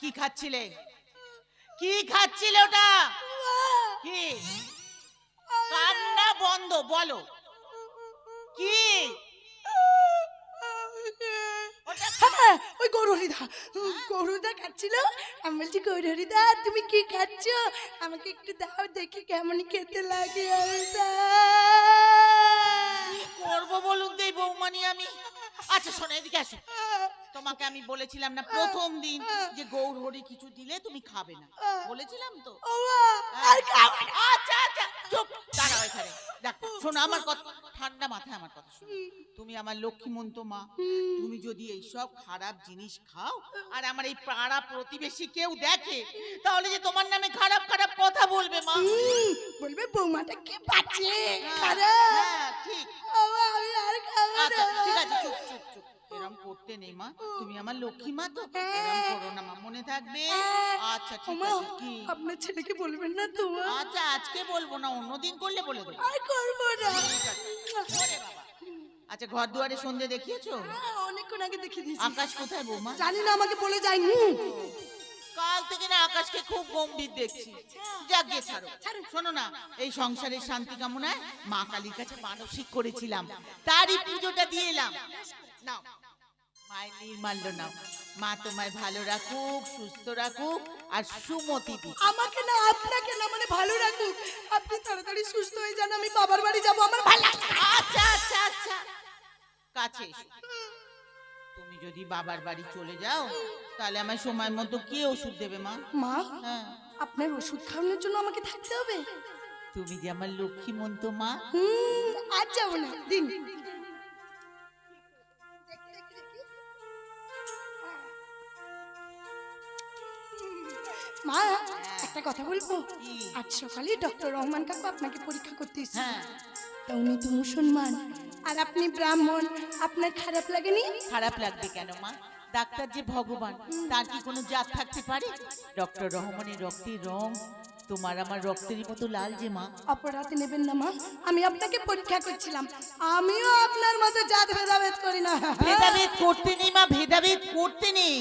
কি খাচ্ছিলে? কি খাচ্ছিলে ওটা? কি? কান্না বন্ধ বলো। কি? হ্যাঁ ওই গৌরহরিদা। গৌরদা খাচ্ছিল। আমি বলছি গৌরহরিদা তুমি কি খাচ্ছ? আমাকে একটু দাও দেখি কেমন খেতে লাগে করব বলুন এই বৌমানি আমি? আচ্ছা শোনো এদিকে আসো। তোমাকে আমি বলেছিলাম না প্রথম দিন যে গৌর হরি কিছু দিলে তুমি খাবে না। বলেছিলাম তো। আর খাব না। আচ্ছা আচ্ছা চুপ দাঁড়াও এখানে। দেখো শোনো আমার কথা ঠান্ডা মাথায় আমার কথা শোনো। তুমি আমার লক্ষ্মীমন্ত মা। তুমি যদি এইসব খারাপ জিনিস খাও আর আমার এই পাড়া প্রতিবেশী কেউ দেখে তাহলে যে তোমার নামে খারাপ খারাপ কথা বলবে মা। বলবে বৌমাটা কি পাচ্ছে? হ্যাঁ, খারাপ। হ্যাঁ ঠিক। আচ্ছা ঠিক আছে চুপ। করতে নেই মা। তুমি আমার লক্ষ্মী মা তো এরম করো না মা মনে থাকবে? আচ্ছা ঠিক ওমা, আছে কি? আপনার ছেলেকে বলবেন না তো মা? আচ্ছা আজকে বলব না অন্যদিন করলে বলে দেবো। আর করব না। ওরে বাবা। আচ্ছা। ঘর দুয়ারে সন্ধে দেখিয়েছো? হ্যাঁ, অনেকক্ষণ আগে দেখে দিয়েছি। আকাশ কোথায় বৌমা? জানি না আমাকে বলে যায়নি কাল থেকে না আকাশকে খুব গম্ভীর দেখছি। যাক ছাড়ো। শোনো না এই সংসারের শান্তি কামনায় মা কালীর কাছে মানসিক করেছিলাম। তারই পুজোটা দিয়ে এলাম। নাও। মায়ের নির্মাল্য নাও। মা তোমায় ভালো রাখুক সুস্থ রাখুক আর সুমতি দিক। আমাকে না আপনাকে না মানে ভালো রাখুক। আপনি তাড়াতাড়ি সুস্থ হয়ে যান আমি বাবার বাড়ি যাব আমার ভালো লাগছে না। আচ্ছা আচ্ছা আচ্ছা। কাছে এসো। তুমি যদি বাবার বাড়ি চলে যাও তাহলে আমার সময় মতো কে ওষুধ দেবে মা? মা হ্যাঁ। আপনার ওষুধ খাওয়ানোর জন্য আমাকে থাকতে হবে? তুমি যে আমার লক্ষ্মী মন্ত মা? হুম আজ যাব না দিন। মা একটা কথা বলব? আজ সকালে ডক্টর রহমান কাকু আপনাকে পরীক্ষা করতে হ্যাঁ। তা উনি তো মুসলমান। আর আপনি ব্রাহ্মণ আপনার খারাপ লাগেনি? খারাপ লাগবে কেন মা? ডাক্তার যে ভগবান তার কি কোনো জাত থাকতে পারে? ডক্টর রহমানের রক্তের রং তোমার আমার রক্তেরই মতো লাল যে মা। অপরাধ নেবেন না মা আমি আপনাকে পরীক্ষা করছিলাম। আমিও আপনার মতো জাত ভেদাভেদ করি না। ভেদাভেদ করতে নেই মা ভেদাভেদ করতে নেই।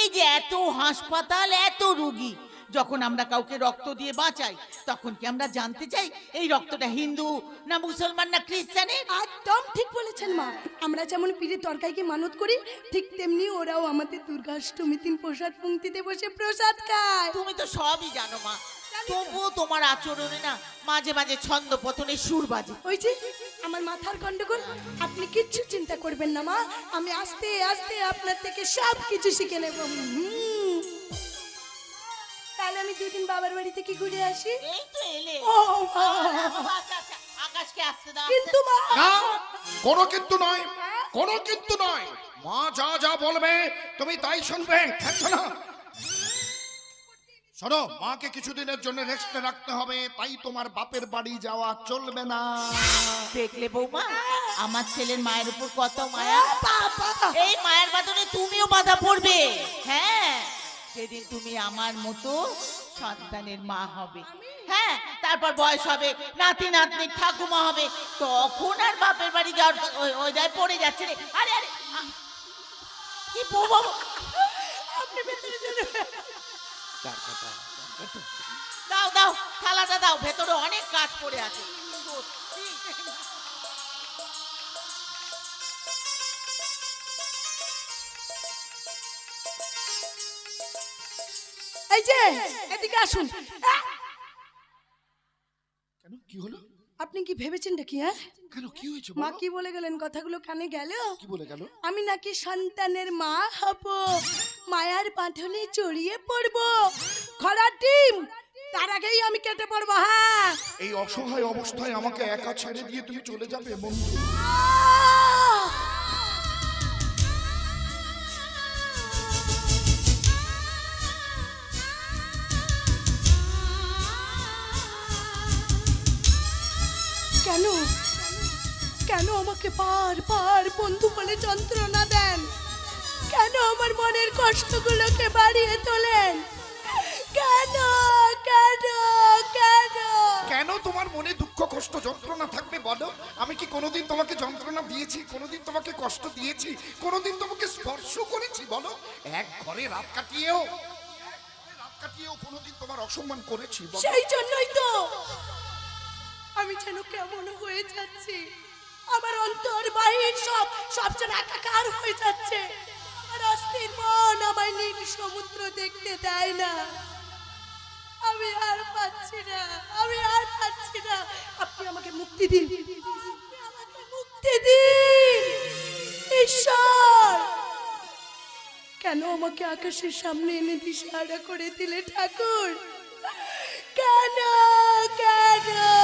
এই যে এত হাসপাতাল এত রুগী যখন আমরা কাউকে রক্ত দিয়ে বাঁচাই তখন কি আমরা জানতে চাই এই রক্তটা হিন্দু না মুসলমান না খ্রিস্টানের একদম ঠিক বলেছেন মা। আমরা যেমন পীরের তরকারিকে মানত করি ঠিক তেমনি ওরাও আমাদের দুর্গাষ্টমী দিন প্রসাদ পঙ্ক্তিতে বসে প্রসাদ খায়। তুমি তো সবই জানো মা। তবুও তোমার আচরণে না মাঝে মাঝে ছন্দ পতনে সুর বাজে। ওই যে আমার মাথার গন্ডগোল আপনি কিচ্ছু চিন্তা করবেন না মা। আমি আস্তে আস্তে আপনার থেকে সব কিছু শিখে নেব। হুম। তাহলে আমি দুদিন বাবার বাড়ি থেকে ঘুরে আসি? এই তো এলে। ও মা। আচ্ছা, আচ্ছা, আকাশকে আসতে দাও। কিন্তু মা। না কোনো কিন্তু নয় কোনো কিন্তু নয়। মা যা যা বলবে তুমি তাই শুনবে দেখছ না? শোনো মাকে কিছুদিনের জন্য রেস্টে রাখতে হবে তাই তোমার বাপের বাড়ি যাওয়া চলবে না। দেখলে বৌমা আমার ছেলের মায়ের উপর কত মায়া। এই মায়ের বাদনে তুমিও বাধা পড়বে। হ্যাঁ। সেদিন তুমি আমার মতো সন্তানের মা হবে। হ্যাঁ তারপর বয়স হবে নাতি নাতনি ঠাকুমা হবে। তখন আর বাপের বাড়ি যাওয়ার ওই দায় পড়ে যাচ্ছে রে। আরে আরে কি বৌমা আপনি ভেতরে চলে দাও দাও থালাটা দাও ভেতরে অনেক কাজ পড়ে আছে। এই যে এদিকে আসুন। কেন? কি হলো? আপনি কি ভেবেছেন নাকি হ্যাঁ? কেন? কি হয়েছে মা কি বলে গেলেন? কথাগুলো কানে গেল? কি বলে গেল? আমি নাকি সন্তানের মা হব। মায়ার বাঁধনে চড়িয়ে পড়ব। খরার ডিম তার আগেই আমি কেটে পড়ব হ্যাঁ? এই অসহায় অবস্থায় আমাকে একা ছেড়ে দিয়ে তুমি চলে যাবে বন্ধু? কেন? কেন আমাকে বার বার বন্ধু বলে যন্ত্রণা দেন? কেন আমার মনের কষ্টগুলোকে বাড়িয়ে তোলেন? কেন? কেন? কেন? কেন তোমার মনে দুঃখ কষ্ট যন্ত্রণা থাকবে বলো? আমি কি কোনোদিন তোমাকে যন্ত্রণা দিয়েছি? কোনোদিন তোমাকে কষ্ট দিয়েছি? কোনোদিন তোমাকে স্পর্শ করেছি বলো? এক ঘরে রাত কাটিয়েও কাটিয়েও কোনোদিন তোমার অসম্মান করেছি? সেই জন্যই তো আমি যেন কেমন হয়ে যাচ্ছি। আমার অন্তর বাহির সব সব যেন একাকার হয়ে যাচ্ছে। আমার অস্থির মন আমায় নীল সমুদ্র দেখতে দেয় না। আমি আর পাচ্ছি না, আমি আর পাচ্ছি না। আপনি আমাকে মুক্তি দিন। আমাকে মুক্তি দিন। ঈশ্বর! কেন আমাকে আকাশের সামনে এনে দিশাহারা করে দিলে ঠাকুর? কেন কেন?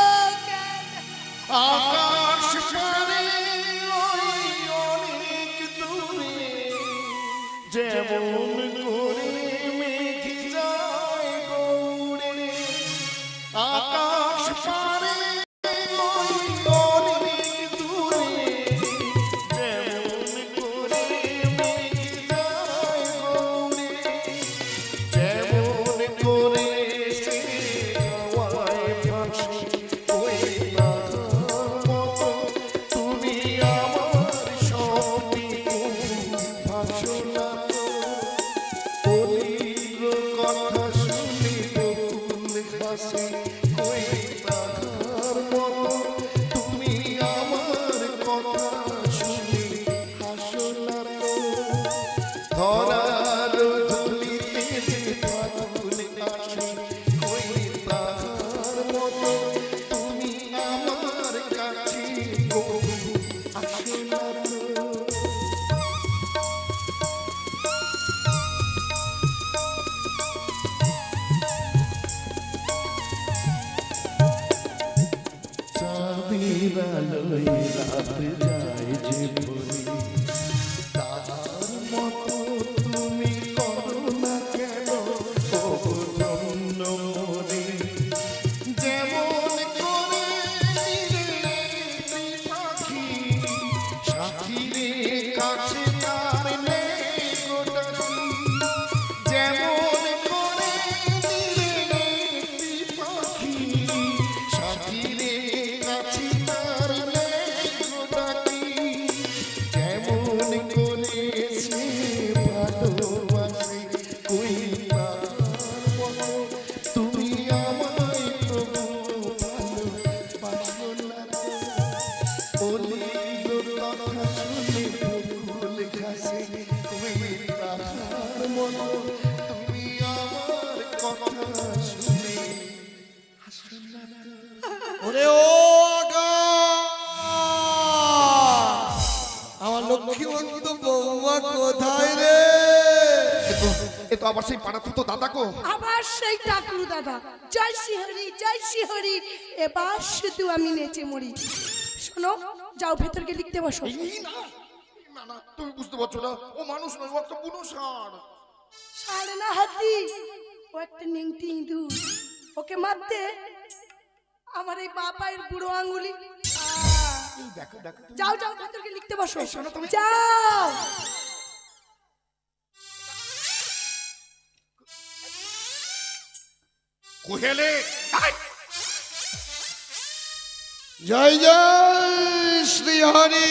আকাশ পানে চাঁদের আলোয় রাত যায় যে ওরে ও আমার লক্ষ্মী বন্ধু বৌমা কোথায় রে? এ তো আবার সেই তো দাদা গো আবার সেই টাকলু দাদা। জয় শ্রীহরি জয় শ্রীহরি। এবার শুধু আমি নেচে মরি। শোনো যাও ভেতরকে লিখতে বসো। না না না তুমি বুঝতে পারছ না ও মানুষ নয় ও একটা বুনো ষাঁড়। সাড়ে না হাতি ও একটা নিংটি ইঁদুর। ওকে মারতে আমার এই বাপায়ের বুড়ো আঙ্গুলি দেখো দেখো। যাও যাও ভেতরকে লিখতে বসো। শোনো তুমি। যাও। কোহেলে। জয় জয় শ্রী হরি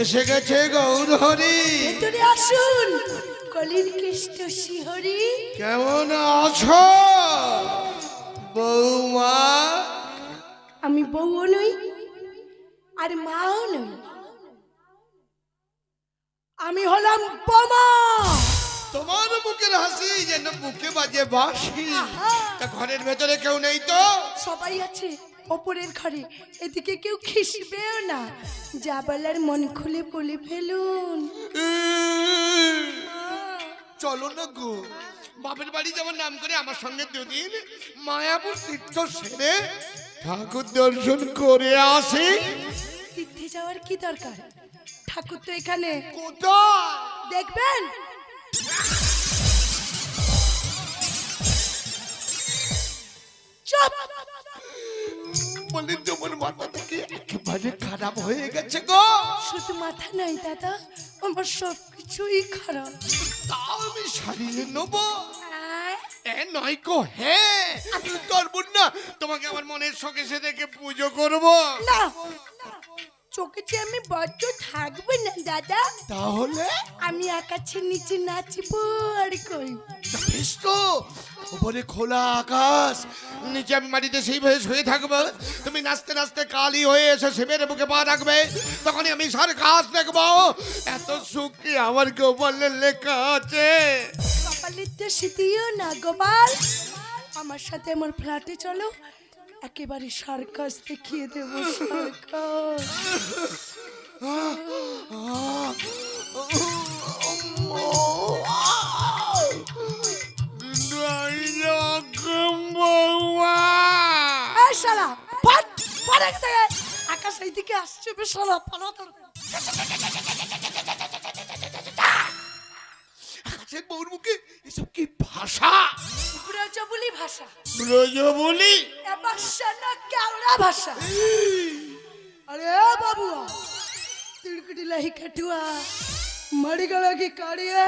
এসে গেছে গৌর হরি ভেতরে আসুন। কলির কৃষ্ণ শ্রী হরি কেমন আছো? আমি বউও নই আর মাও নই। আমি হলাম বোমা। তোমার মুখের হাসি যেন বুকে বাজে বাসি তা ঘরের ভেতরে কেউ নেই তো? সবাই আছে ওপরের ঘরে এদিকে কেউ খিসবেও না। যা বলার মন খুলে বলে ফেলুন। চলো না গো। বাপের বাড়ি যেমন নাম করে আমার সঙ্গে দুদিন মায়াপুর তীর্থ সেরে ঠাকুর দর্শন করে আসি। তীর্থে যাওয়ার কি দরকার? ঠাকুর তো এখানে। কোথায়? দেখবেন? চুপ! বলি তোমার মাথা থেকে একেবারে খারাপ হয়ে গেছে গো। শুধু মাথা নাই দাদা আমার সব কিছুই খারাপ। তাও আমি সারিয়ে নেব। নয় গো হ্যাঁ আমি করব না তোমাকে আমার মনের শোকে সে দেখে পুজো করব। না চোখে যে আমি বড্ড থাকব না দাদা। তাহলে? আমি আকাশের নিচে নাচবো আর করব বেশ তো। উপরে খোলা আকাশ নিচে আমি মাটিতে সেই ভয়ে শুয়ে থাকব। তুমি নাচতে নাচতে কালি হয়ে এসে শিবের বুকে পা রাখবে। তখনই আমি সার ঘাস দেখব। এত সুখ কি আমার গোপালের লেখা আছে। কপালের তো শীতিও না গোপাল আমার সাথে আমার ফ্ল্যাটে চলো, একেবারে সার্কাস দেখিয়ে দেবো আকাশ এইদিকে আসছে বেশ পালা তোর। আকাশের বউর মুখে এসব কি ভাষা ব্রজবুলি ভাষা ব্রজ বলি এবার শোনো কেওড়া ভাষা अरे ओ बाबुआ तिड़कटी लही कटुआ मड़ी गला की काड़ी है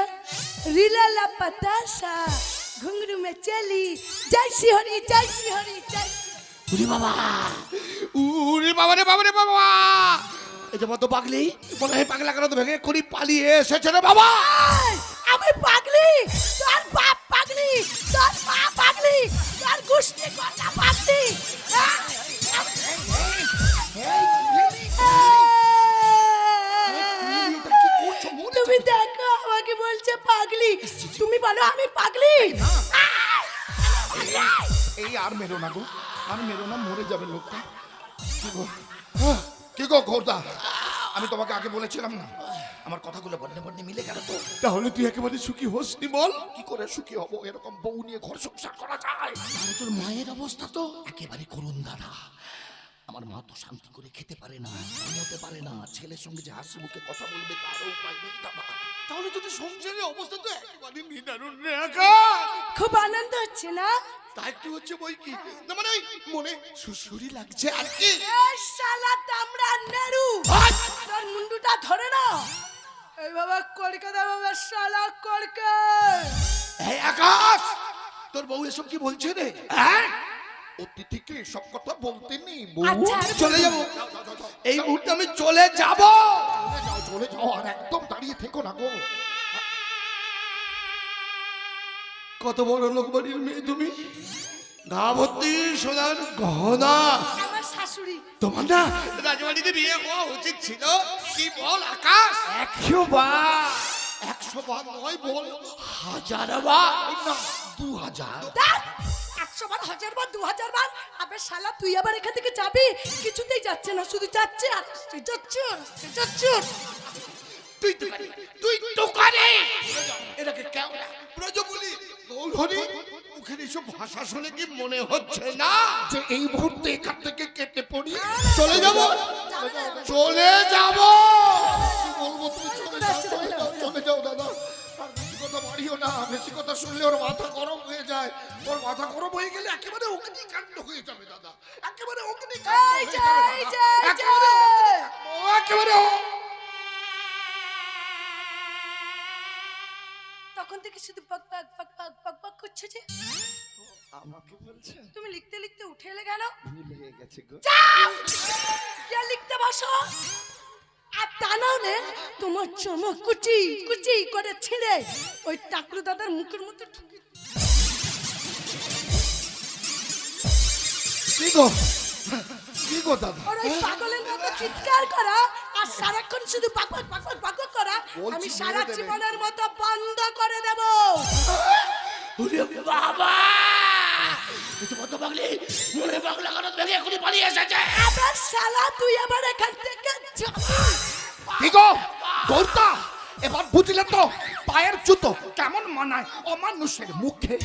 रीला ला पतासा घुंगरू में चली जय श्री हरि जय श्री हरि जय উরে বাবা উরে বাবা রে বাবা রে বাবা এই যে মতো পাগলি মনে হয় পাগলা কেন তো ভেঙে করি পালিয়ে এসেছে রে বাবা এই, আমি পাগলি! তোর বাপ পাগলি! তোর মা পাগলি! তোর গুষ্টি কন্যা পাগলি! হ্যাঁ? তুমি দেখো, আমাকে বলছে পাগলি। তুমি বলো আমি পাগলি? এই আর মেরো না গো, আর মেরো না, মরে যাবে লোকটা। কি গো? কি গো খোরদা? আমি তোমাকে আগে বলেছিলাম না। আমার কথাগুলো বন্যে বন্যে মিলে গেল তো। তাহলে তুই একেবারে সুখী হসনি বল। কি করে সুখী হব? এরকম বউ নিয়ে ঘর সংসার করা যায়? আর তোর মায়ের অবস্থা তো? একেবারে করুন দাদা। আমার মা তো শান্তি করে খেতে পারে না ঘুমোতে পারে না ছেলের সঙ্গে যে হাসি মুখে কথা বলবে তারও উপায় নেই দাদা। তাহলে তোদের সংসারের অবস্থা তো একেবারে নিদারুণ রে খুব আনন্দ হচ্ছে না? তা একটু হচ্ছে বই কি? না মানে ওই মনে সুসুরি লাগছে আর কি। এই শালা দামড়া নেরু তোর মুন্ডুটা ধরে না এই বাবা কলকাতা বাবা শালা কলকে এই আকাশ তোর বউ এসব কি বলছে রে? হ্যাঁ? অতিথিকে সব কথা বলতে নেই বউ। আচ্ছা, চলে যাব। এই মুহূর্তে আমি চলে যাব। চলে যাও চলে যাও আর একদম দাঁড়িয়ে থেকো না গো। কত বড় লোক বাড়ির মেয়ে তুমি? গা ভর্তি সোনার গহনা। আমার শাশুড়ি। তোমার না? রাজবাড়িতে বিয়ে হওয়া উচিত ছিল। কি বল আকাশ? একশো বার। একশো বার নয় বল। হাজার বার। না। দু হাজার। একশো বার হাজার বার দু হাজার বার। আবে শালা তুই আবার এখান থেকে যাবি? কিছুতেই যাচ্ছে না শুধু যাচ্ছে আর আসছে, যাচ্ছে আর আসছে, যাচ্ছে। আর আসছে। তুই দোকানে তুই দোকানে এটাকে কেমন ব্রজ বলি গৌরী মুখের এইসব ভাষা শুনে কি মনে হচ্ছে না? যে এই মুহূর্তে এখান থেকে কেটে পড়ি চলে যাব। চলে যাব। কি বলব তুমি? চলে যাও চলে যাও চলে যাও দাদা। আর বেশি কথা বাড়িও না বেশি কথা শুনলে ওর মাথা গরম হয়ে যায়। ওর মাথা গরম হয়ে গেলে একেবারে অগ্নিকাণ্ড হয়ে যাবে দাদা। একেবারে অগ্নিকাণ্ড হয়ে যাবে তখন থেকে শুধু পক পক পক পক পক পক করছে যে আমাকে বলছেন তুমি লিখতে লিখতে উঠে এলে কেন? ভুল হয়ে গেছে গো। যাও! গিয়ে লিখতে বসো। আর তা না হলে তোমার চমক কুচি কুচি করে ছিঁড়ে ওই টাকলু দাদার মুখের মধ্যে ঢুকে কি গো? কি গো দাদা? আর ওই পাগলের মতো চিৎকার করা আর সারাক্ষণ শুধু পাকপাক পাকপাক পাকপাক করা আমি সারা জীবনের মতো বন্ধ করে দেব। বাবা! এটা পাগলি মনে পাগলা কেন ভেঙে এখনই পালিয়ে এসেছে। আবার শালা তুই আবার এখান থেকে কি গো? গৌরতা এবার বুঝলে তো পায়ের জুতো কেমন মানায় অমানুষের মুখে।